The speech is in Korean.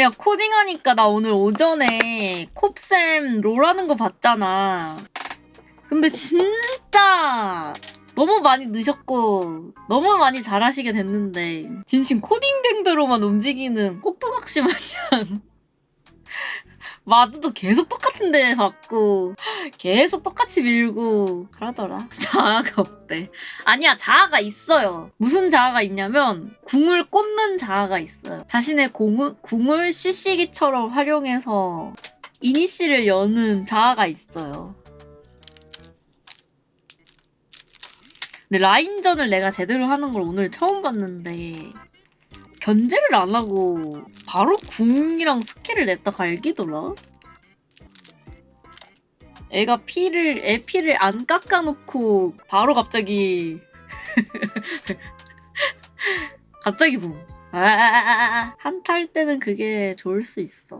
야 코딩하니까 나 오늘 오전에 콥쌤 롤하는 거 봤잖아. 근데 진짜 너무 많이 늦었고 너무 많이 잘하시게 됐는데 진심 코딩된 대로만 움직이는 꼭두각시 마냥 마드도 계속 똑같은 데 받고 계속 똑같이 밀고 그러더라. 자아가 없대. 아니야 자아가 있어요. 무슨 자아가 있냐면 궁을 꽂는 자아가 있어요. 자신의 공을, 궁을 CC기처럼 활용해서 이니시를 여는 자아가 있어요. 근데 라인전을 내가 제대로 하는 걸 오늘 처음 봤는데 견제를 안 하고 바로 궁이랑 스킬을 냈다 갈기더라. 애가 피를 애 피를 안 깎아놓고 바로 갑자기 갑자기 붕. 아, 한타 할 때는 그게 좋을 수 있어.